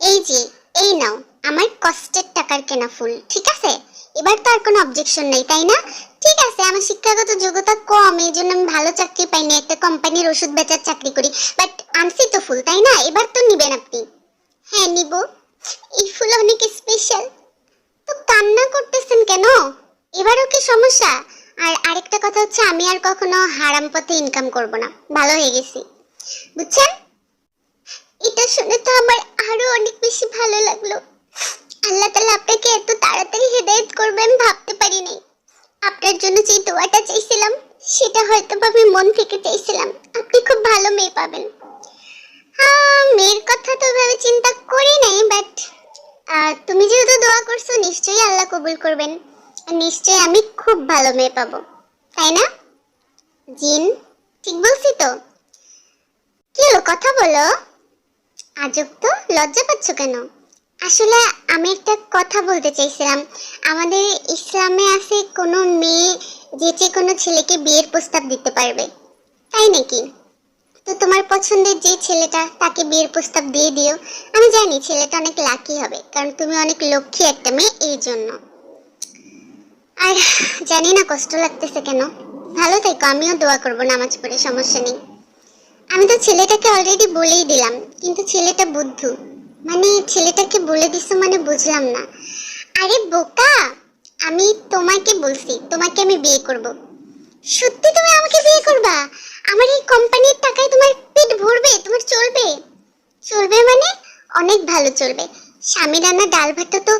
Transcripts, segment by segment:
এই যে, এই নাও, আমার কষ্টের টাকার কেনা ফুল, ঠিক আছে? এবার তো আর কোনো অবজেকশন নেই, তাই না? ঠিক আছে, আমার শিক্ষাগত যোগ্যতা কম, এই জন্য আমি ভালো চাকরি পাইনি, একটা কোম্পানির ওষুধ বেচার চাকরি করি বাট আনছি তো ফুল, তাই না? এবার তো নিবেন আপনি। হ্যাঁ নিব। এই ফুল অনেক স্পেশাল তো কান্না করতেছেন কেন? এবারও কি সমস্যা? আর আরেকটা কথা হচ্ছে, আমি আর কখনো হারাম পথে ইনকাম করব না। ভালো হয়ে গেছি। বুঝছেন? এটা শুনে তো আমার আরও অনেক বেশি ভালো লাগল। আল্লাহ তাআলা আপনাকে এত তাড়াতাড়ি হেদায়েত করবে আমি ভাবতে পারিনি। আপনার জন্য যে দোয়াটা চাইছিলাম, সেটা হয়তো আমি মন থেকে চাইছিলাম। আপনি খুব ভালো মেয়ে পাবেন। হ্যাঁ মেয়ের কথা তো ভাবে চিন্তা করি নাই বাট তুমি যেহেতু দোয়া করছ, নিশ্চয়ই আল্লাহ কবুল করবেন। আর নিশ্চয়ই আমি খুব ভালো মেয়ে পাবো। তাই না? জিন, ঠিক বলছি তো? কি হলো? কথা বলো। আজব তো, লজ্জা পাচ্ছ কেন? আসলে আমি একটা কথা বলতে চাইছিলাম। আমাদের ইসলামে আছে কোনো মেয়ে যে যে কোনো ছেলেকে বিয়ের প্রস্তাব দিতে পারবে, তাই নাকি? তো তোমার পছন্দের যে ছেলেটা, তাকে বিয়ের প্রস্তাব দিয়ে দিও। আমি জানি ছেলেটা অনেক লাকি হবে, কারণ তুমি অনেক লক্ষ্মী একটা মেয়ে এই জন্য। আর জানি না কষ্ট লাগতেছে কেন। ভালো থেকো, আমিও দোয়া করব নামাজ পড়ে, সমস্যা নেই। আমি তো ছেলেটাকে অলরেডি বলেই দিলাম, কিন্তু ছেলেটা বুদ্ধু। মানে ছেলেটাকে বলে দিছো মানে বুঝলাম না। আরে বোকা, আমি তোমাকে বলছি, তোমাকে আমি বিয়ে করব। সত্যি তুমি আমাকে বিয়ে করবা? আমার এই কোম্পানির টাকায় তোমার পেট ভরবে, তোমার চলবে। চলবে মানে অনেক ভালো চলবে। স্বামী রান্না ডাল ভাতটা তো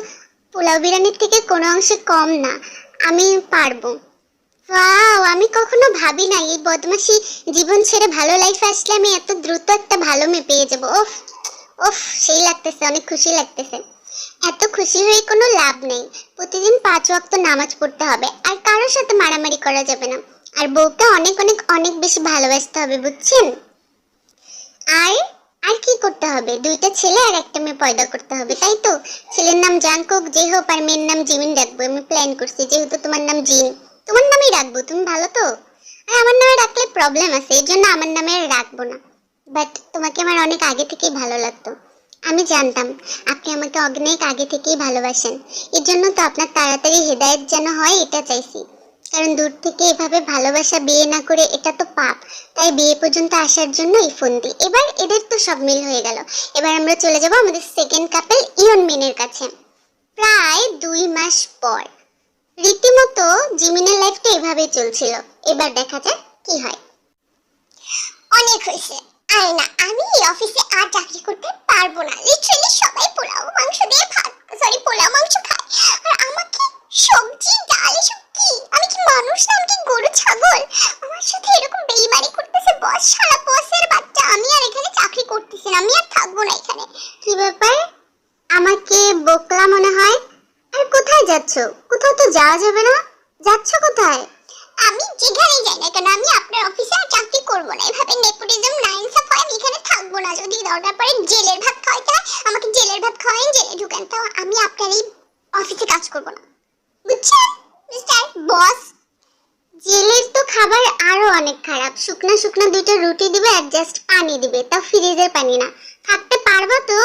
পোলাও বিরিয়ানির থেকে কোনো অংশে কম না, আমি পারব। আমি কখনো ভাবি না এই বদমাশি জীবন ছেড়ে ভালো লাইফে আসলে আমি এত দ্রুত একটা ভালো মেয়ে পেয়ে যাব। ওফ ওফ সেই লাগতেছে, অনেক খুশি লাগতেছে। এত খুশি হয়ে কোনো লাভ নেই। প্রতিদিন পাঁচ ওয়াক্ত নামাজ পড়তে হবে, আর কারোর সাথে মারামারি করা যাবে না। আর বউকে অনেক অনেক অনেক বেশি ভালোবাসতে হবে, বুঝছেন? আর আর কি করতে হবে? দুইটা ছেলে আর একটা মেয়ে পয়দা করতে হবে, তাই তো? ছেলের নাম জাংকুক যে হোক, আর মেয়ের নাম জিমিন রাখব, আমি প্ল্যান করছি, যেহেতু তোমার নাম জিন। তোমার নামেই রাখব তুমি ভালো তো? আর আমার নামে রাখলে প্রবলেম আছে, এই জন্য আমার নামে রাখব না। বাট তোমাকে আমার অনেক আগে থেকেই ভালো লাগতো। আমি জানতাম, আপনি আমাকে অনেক আগে থেকেই ভালোবাসেন। এর জন্য তো আপনার তাড়াতাড়ি হেদায়েত যেন হয়, এটা চাইছি। কারণ দূর থেকে এভাবে ভালোবাসা বিয়ে না করে এটা তো পাপ। তাই বিয়ে পর্যন্ত আসার জন্য এই ফোন দিই। এবার এদের তো সব মিল হয়ে গেল। এবার আমরা চলে যাব আমাদের সেকেন্ড কাপেল ইয়ন মিনের কাছে। প্রায় দুই মাস পর। রীতিমতো জিমিনের লাইফটা এভাবেই চলছিল। এবার দেখা যাক কি হয়। অনেক হয়েছে। আর না, আমি এই অফিসে আর চাকরি করতে পারব না। লিটারালি সবাই পোলাও মাংস দিয়ে ভাত সরি পোলাও মাংস খায়। আর আমাকে সবজি, ডাল, এসব কি? আমি কি মানুষ না? আমি গরু, ছাগল? আমার সাথে এরকম বেইমানি করতেছে বস? সারা বসের বাচ্চা। আমি আর এখানে চাকরি করতেছি না। আমি আর থাকব না এখানে কি ব্যাপার আমাকে বোকলা মনে হয় আর কোথায় যাচ্ছ কোথাও তো যাওয়া যাবে না? যাচ্ছ কোথায়? আমি যেখানে যাই না কেন আমি আপনার অফিসে আর চাকরি করব না। এভাবে নেপোটিজম নাইন সাফ হয় আমি এখানে থাকব না। যদি দরকার পড়ে জেলের ভাত খাওয়াইতে হয় আমাকে জেলের ভাত খাওয়াইন জেলে ঢুকেন। তাও আমি আপনার এই অফিসে কাজ করব না। বুঝছেন মিস্টার বস জেলের তো খাবার আরও অনেক খারাপ। শুকনা শুকনা দুইটা রুটি দিবে আর জাস্ট পানি দিবে। তাও ফ্রিজের পানি না। থাকতে পারবা তো?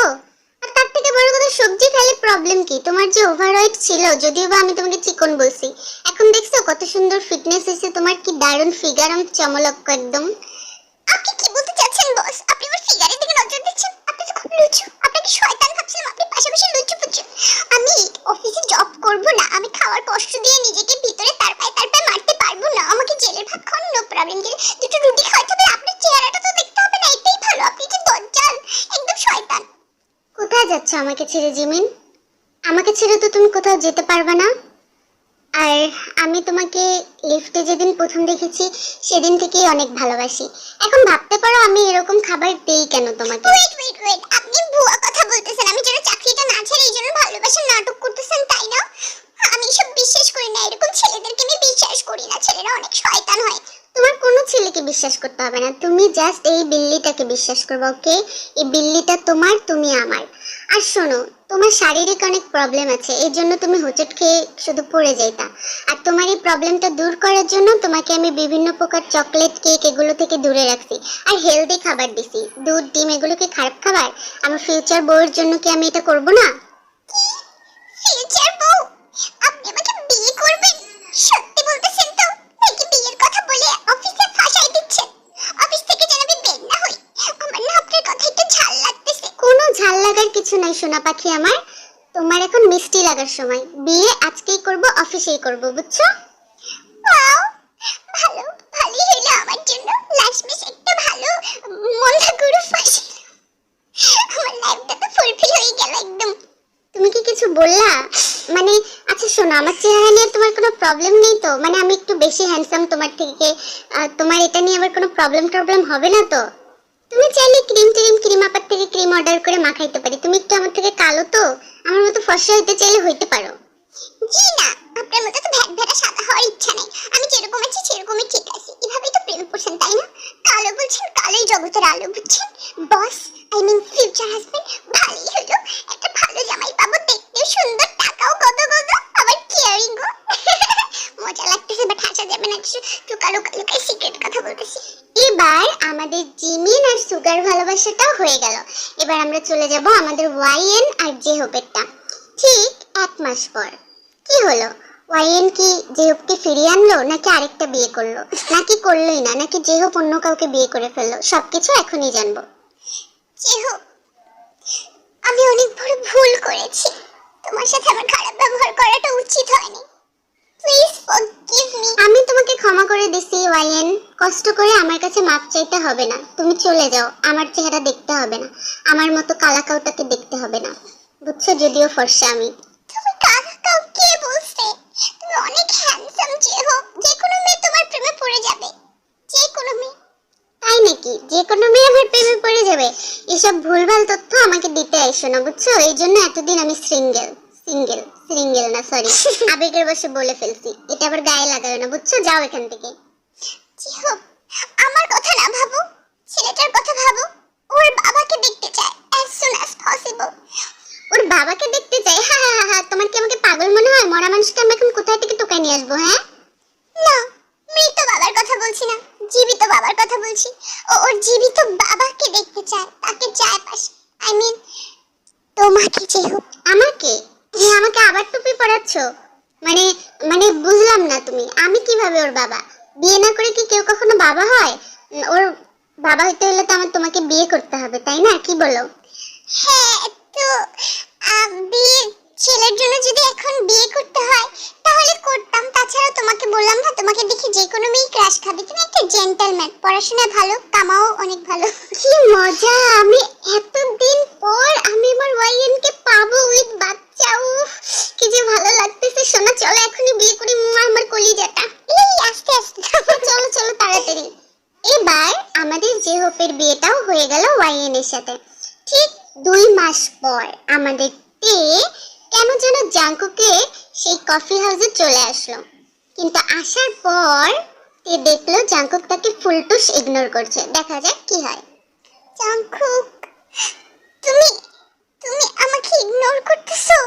থেকে বড় কথা, সবজি খেলে প্রবলেম কি? তোমার যে ওভারওয়েট ছিল, যদিও বা আমি তোমাকে চিকন বলছি, এখন দেখছ কত সুন্দর ফিটনেস এসে তোমার কি দারুণ ফিগার আমি চমলক্ক একদম? আপনি কি বলতে চাচ্ছেন বস আপনি আমার ফিগারের দিকে নজর দিচ্ছেন? আপনি তো খুব লুচু আপনাকে শয়তান ভাবছিলাম আপনি পাশাপাশি লুচু পুচু আমি অফিসে জব করব না আমি খাওয়ার কষ্ট দিয়ে নিজেকে ভিতরে তার পায়ে তার পায়ে মারতে পারব না আমাকে জেলের ভাত খাওয়ানো নো প্রবলেম যে দুটো রুটি খাওয়াতে হবে আপনার চেহারাটা তো দেখতে হবে না এটাই ভালো আপনি যে দজ্জাল একদম শয়তান কোথায় যাচ্ছ আমাকে ছেড়ে জিমিন। আমাকে ছেড়ে তো তুমি কোথাও যেতে পারবে না। আর আমি তোমাকে লিফটে যেদিন প্রথম দেখেছি সেদিন থেকেই অনেক ভালোবাসি। এখন ভাবতে পারো আমি এরকম খাবার দেই কেন তোমাকে? ওয়েট ওয়েট ওয়েট আপনি ভুয়া কথা বলতেছেন। আমি যেন চাকরিটা না ছেড়ে এই জন্য ভালোবাসার নাটক করতেছেন তাই না? আমি সব বিশ্বাস করি না। এরকম ছেলেদেরকে আমি বিশ্বাস করি না। ছেলেরা অনেক শয়তান হয়। তোমার কোনো ছেলেকে বিশ্বাস করতে হবে না। তুমি জাস্ট এই বিল্লিটাকে বিশ্বাস করবে ওকে এই বিল্লিটা তোমার তুমি আমার। আর শোনো, তোমার শারীরিক অনেক প্রবলেম আছে এই জন্য তুমি হোঁচট খেয়ে শুধু পড়ে যাইতা। আর তোমার এই প্রবলেমটা দূর করার জন্য তোমাকে আমি বিভিন্ন প্রকার চকলেট কেক এগুলো থেকে দূরে রাখছি। আর হেলদি খাবার দিছি। দুধ, ডিম, এগুলো কি খারাপ খাবার? আমার ফিউচার বউয়ের জন্য কি আমি এটা করব না? ফিউচার বউ? আপনি আমাকে বিয়ে করবেন? সত্যি বলতেছেন তো নাকি বিয়ের কথা বলে অফিসে ফাঁসাই দিচ্ছেন অফিস থেকে যেন আমি বের না হই আমার না আপনার কথা একটু ঝাল লাগতেছে কোনো ঝাল লাগার কিছু নাই, সোনা পাখি আমার। তোমার এখন মিষ্টি লাগার সময়। বিয়ে আজকেই করব, অফিসেই করব, বুঝছ? ওয়াও! ভালো, ভালোই হইল আমার জন্য। লাস্ট মিস একটা ভালো মন্দা গরু ফাঁসি। আমার লাইফটা তো ফুলফিল হয়ে গেল একদম। তুমি কি কিছু বললা? মানে আচ্ছা শোনো আমার চেহারা নিয়ে তোমার কোনো প্রবলেম নেই তো? মানে আমি একটু বেশি হ্যান্ডসাম তোমার থেকে। তোমার এটা নিয়ে আবার কোনো প্রবলেম টবলেম হবে না তো? তুমি চাইলে ক্রিম ট্রিম ক্রিম আপার থেকে ক্রিম অর্ডার করে মাখাইতে পারি। তুমি একটু আমার থেকে কালো তো, আমার মতো ফর্সা হইতে চাইলে হইতে পারো। জি না, আপনার মতো তো ভ্যাট ভ্যাটা সাদা হওয়ার ইচ্ছা নেই। আমি যেরকম আছি সেরকমই ঠিক আছি। এভাবেই তো প্রেম করছেন তাই না? কালো বলছেন কালোই জগতের আলো, বুঝছেন? Boss I mean future husband ভালোই হলো একটা ভালো জামাই পাবো দেখতেও সুন্দর টাকাও কত কত আবার কেয়ারিং গো মজা লাগতেছে বাট হাসা যাবে না কিছু লুকা লুকা লুকাই সিক্রেট কথা বলতেছি এবার আমাদের জিমিন আর সুগার ভালোবাসাটাও হয়ে গেল। এবার আমরা চলে যাব আমাদের ওয়াইএন আর জেহোপেরটা ঠিক এক মাস পর। কি হলো? ওয়াইএন কি জেহবকে ফিরিয়ে আনলো, নাকি আরেকটা বিয়ে করল? নাকি করলোই না, নাকি জেহব অন্য কাউকে বিয়ে করে ফেলল? সবকিছু এখনই জানব। জেহব আমি অনেক বড় ভুল করেছি। তোমার সাথে আমার খারাপ ব্যবহার করাটা উচিত হয়নি। প্লিজ ফরগিভ মি আমি তোমাকে ক্ষমা করে দিছি ওয়াইএন কষ্ট করে আমার কাছে মাপ চাইতে হবে না। তুমি চলে যাও। আমার চেহারা দেখতে হবে না। আমার মতো কালাকাউটাকে দেখতে হবে না। বুঝছ যদিও ফর্সা আমি। তুমি কালাকাউ কে বলছে? তুমি অনেক হ্যান্ডসাম যে হোক যে কোনো মেয়ে তোমার প্রেমে পড়ে যাবে। যে কোনো মেয়ে। তাই নাকি? যে কোনো মেয়ে আমার প্রেমে পড়ে যাবে। এসব ভুলভাল তথ্য আমাকে দিতে আইসো না বুঝছ? এই জন্য এতদিন আমি সিঙ্গেল সিঙ্গেল সিঙ্গেল না সরি আবেগের বসে বলে ফেলছি। এটা আবার গায়ে না বুঝছ? যাও এখান থেকে। জি হোক আমার কথা না ভাবো ছেলেটার কথা ভাবো ওর বাবাকে দেখতে চায় অ্যাজ সুন অ্যাজ পসিবল ওর বাবাকে দেখতে চাই? হ্যাঁ হ্যাঁ হ্যাঁ তোমার কি আমাকে পাগল মনে হয়? মরা মানুষকে আমি এখন কোথায় থেকে টোকায় নিয়ে আসব হ্যাঁ না মৃত বাবার কথা বলছি না জীবিত বাবার কথা বলছি ও ওর জীবিত বাবাকে দেখতে চায় তাকে চায় পাশে আই মিন তোমাকে যে হোক আমাকে তুমি আমাকে আবার পরাচ্ছ মানে মানে বুঝলাম না তুমি। আমি কীভাবে ওর বাবা? বিয়ে না করে কি কেউ কখনো বাবা হয়? ওর বাবা হইতে হলে তো আমার তোমাকে বিয়ে করতে হবে তাই না? কি বলো? হ্যাঁ তো বিয়ে ছেলের জন্য যদি এখন বিয়ে করতে হয় তাহলে করতাম। তাছাড়া তোমাকে বললাম না তোমাকে দেখে যে কোনো মেয়ে ক্রাশ খাবে। তুমি একটা জেন্টলম্যান পড়াশোনা ভালো কামাও অনেক ভালো। কি মজা! আমি এতদিন পর আমি আমার ওয়াইএনকে পাবো উইথ বাচ্চা উফ কি যে ভালো লাগতেছে সোনা চলো এখনই বিয়ে করি মুয়া আমার কলিজাটা এই আস্তে আস্তে চলো চলো তাড়াতাড়ি এবার আমাদের জেহপের বিয়েটাও হয়ে গেল ওয়াইএন এর সাথে ঠিক দুই মাস পর আমাদের তে কেন যেন জাঙ্কুকে সেই কফি হাউসে চলে আসলো। কিন্তু আসার পর তে দেখল জাঙ্কুক তাকে ফুলটুস ইগনোর করছে। দেখা যাক কি হয়। জাঙ্কুক তুমি তুমি আমাকে ইগনোর করতেছো?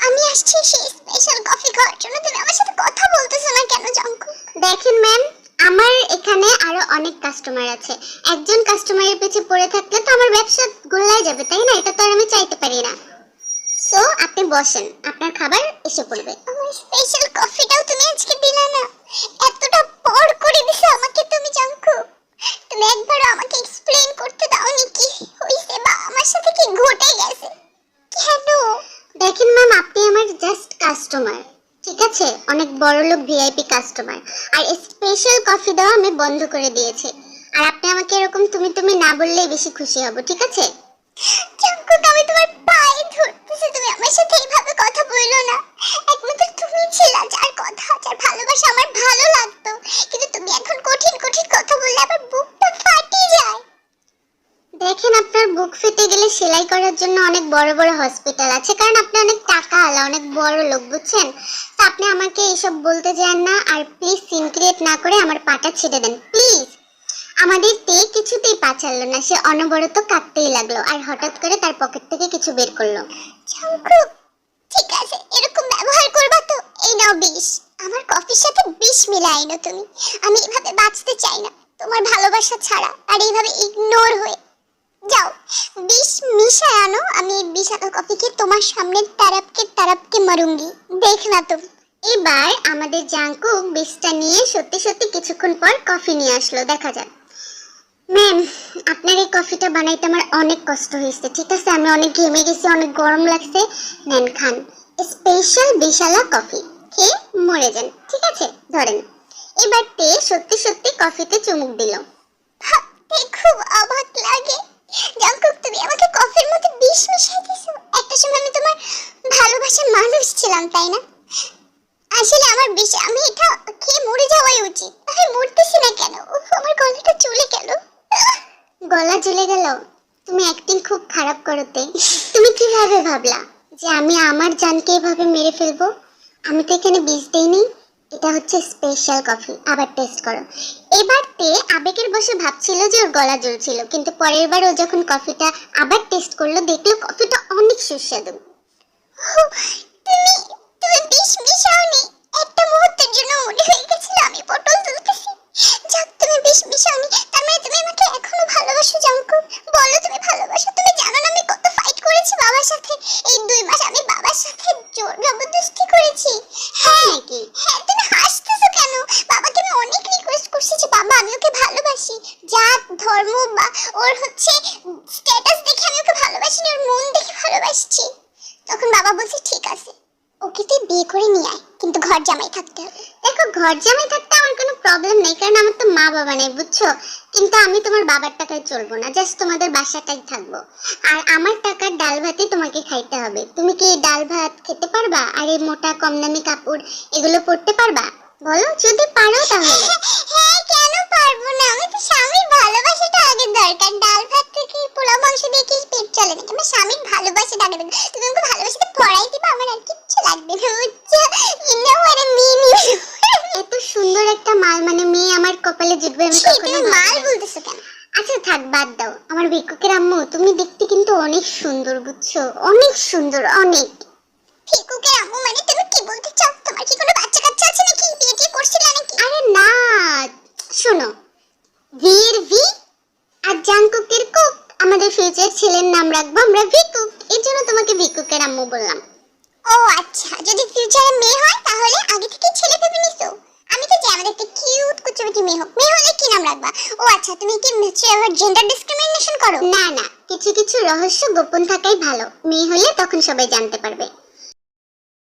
আমি আসছি সেই স্পেশাল কফি খাওয়ার জন্য। তুমি আমার সাথে কথা বলতেছো না কেন জাঙ্কুক দেখেন ম্যাম আমার এখানে আরও অনেক কাস্টমার আছে। একজন কাস্টমারের পিছে পড়ে থাকলে তো আমার ব্যবসা গোল্লায় যাবে, তাই না? এটা তো আর আমি চাইতে পারি না। সো আপনি বসেন। আপনার খাবার এসে পড়বে। আমার স্পেশাল কফিটাও তুমি আজকে দিলে না। এতটা পর করে দিছো আমাকে তুমি, জাঙ্কু। তুমি একবারও আমাকে এক্সপ্লেইন করতে দাওনি কি হইছে বা আমার সাথে কি ঘটে গেছে। কেন? দেখেন ম্যাম আপনি আমার জাস্ট কাস্টমার ঠিক আছে? অনেক বড় লোক ভিআইপি কাস্টমার আর স্পেশাল কফি দেওয়া আমি বন্ধ করে দিয়েছি। আর আপনি আমাকে এরকম তুমি তুমি না বললেই বেশি খুশি হব, ঠিক আছে? জাঙ্কুক আমি তোমার আমার সাথে এইভাবে কথা বলল না। একমাত্র তুমি ছিলা যার কথা, যার ভালোবাসা আমার ভালো লাগতো। কিন্তু তুমি এখন কঠিন কঠিন কথা বললে আমার বুকটা ফাটি যায়। দেখেন আপনার বুক ফেটে গেলে সেলাই করার জন্য অনেক বড় বড় হসপিটাল আছে। কারণ আপনি অনেক টাকা আলা অনেক বড় লোক, বুঝছেন? তো আপনি আমাকে এসব বলতে যান না, আর প্লিজ সিন ক্রিয়েট না করে আমার পাটা ছেড়ে দেন প্লিজ আমাদের তে কিছুতেই পা ছাড়লো না, সে অনবরত কাঁদতেই লাগল, আর হঠাৎ করে তার পকেট থেকে কিছু বের করল। জাঙ্কুক ঠিক আছে, এরকম ব্যবহার করবা তো, এই নাও বিষ। আমার কফির সাথে বিষ মিলাই না তুমি। আমি এভাবে বাঁচতে চাই না। তোমার ভালোবাসা ছাড়া আর এইভাবে ইগনোর হয়ে যাও, বিষ মিশায় আনো, আমি এই বিষাক্ত কফিকে তোমার সামনে তারাপকে তারাপকে মারুঙ্গি। দেখ না তুমি এবার আমাদের জাঙ্কুক বিষটা নিয়ে সত্যি সত্যি কিছুক্ষণ পর কফি নিয়ে আসলো, দেখা যাক। ম্যাম আপনার এই কফিটা বানাইতে আমার অনেক কষ্ট হয়েছে, ঠিক আছে? আমি অনেক ঘেমে গেছি, অনেক গরম লাগছে। নেন, খান। স্পেশাল বিশালা কফি খেয়ে মরে যান, ঠিক আছে? ধরেন। এবার তে সত্যি সত্যি কফিতে চুমুক দিল। খুব অবাক লাগে। জাঙ্কুক তুমি আমাকে কফির মধ্যে বিষ মিশিয়ে দিছো একটা সময় আমি তোমার ভালোবাসার মানুষ ছিলাম, তাই না? আসলে আমার বিষ, আমি এটা খেয়ে মরে যাওয়াই উচিত। আমি মরতেছি না কেন? আমার গলাটা চলে গেল গলা চলে গেল। তুমি অ্যাক্টিং খুব খারাপ করতে তুমি কীভাবে ভাবলা যে আমি আমার জানকে এভাবে মেরে ফেলব? আমি তো এখানে বিষ দেইনি। এটা হচ্ছে স্পেশাল কফি আবার টেস্ট করো। এবার তে আবেগের বসে ভাবছিল যে ওর গলা জ্বলছিল, কিন্তু পরের বার ও যখন কফিটা আবার টেস্ট করল, দেখল কফিটা অনেক সুস্বাদু। তুমি তুমি বিষ মিশাওনি। একটা মুহূর্তের জন্য মনে হয়ে গেছিল আমি পটল তুলতেছি। যাক তুমি বিষ মিশাওনি তার মানে তুমি আমাকে এখনও ভালোবাসো জাঙ্কু? বলো তুমি ভালোবাসো? তুমি জানো না আমি কত ফাইট করেছি বাবার সাথে। এই দুই মাস আমি বাবার সাথে জোর জবরদস্তি করেছি। হ্যাঁ নাকি হ্যাঁ তুমি হাসতেছো কেন? বাবাকে আমি অনেক রিকোয়েস্ট করছি যে বাবা আমি ওকে ভালোবাসি। জাত ধর্ম বা ওর হচ্ছে স্ট্যাটাস দেখে আমি ওকে ভালোবাসি ওর মন দেখে ভালোবাসছি। তখন বাবা বলছে ঠিক আছে ওকে তুই বিয়ে করে নিয়ে আয় কিন্তু ঘর জামাই থাকতে হবে। দেখো ঘর জামাই থাকতে প্রবলেম নেই, কারণ আমার তো মা বাবা নেই, বুঝছ? কিন্তু আমি তোমার বাবার টাকায় চলবো না জাস্ট তোমাদের বাসাটাই থাকব। আর আমার টাকার ডাল ভাতই তোমাকে খাইতে হবে। তুমি কি ডাল ভাত খেতে পারবা? আর এই মোটা কম দামি কাপড়, এগুলো পরতে পারবা? বলো, যদি পারো তাহলে। হ্যাঁ কেন পারব না? আমি তো স্বামীর ভালোবাসাটা আগে দরকার। ডাল ভাত থেকে পোলাও মাংস দিয়ে কি পেট চলে? নাকি আমার স্বামীর ভালোবাসাটা আগে তুমি আমাকে ভালোবাসাতে পড়াই দিবা, আমার আর কিচ্ছু লাগবে না, বুঝছ? ইউ মাল মানে মেয়ে আমার কপালে জুটবে আমি কখনো মাল বলতেছো কেন? আচ্ছা থাক বাদ দাও। আমার ভিক্ষুকের আম্মু তুমি দেখতে কিন্তু অনেক সুন্দর বুঝছ? অনেক সুন্দর অনেক। ভিক্ষুকের আম্মু মানে তুমি কি বলতে চাও? তোমার কি কোনো বাচ্চা কাচ্চা আছে নাকি? বিয়ে টিয়ে করছিলে নাকি? আরে না শোনো। ভির ভি আর জাংকুকের কুক। আমাদের ফিউচার ছেলের নাম রাখব আমরা ভিকুক এর জন্য তোমাকে ভিকুকের আম্মু বললাম। ও আচ্ছা যদি ফিউচারে মেয়ে হয় তাহলে আগে থেকে ছেলে ভেবে নিছো? আমি তো চাই আমাদের একটা কিউট কুচুমিটি মেয়ে হোক। মেয়ে হলে কি নাম রাখবা? ও আচ্ছা তুমি কি জেন্ডার ডিসক্রিমিনেশন করো? না না, কিছু কিছু রহস্য গোপন থাকাই ভালো। মেয়ে হলে তখন সবাই জানতে পারবে।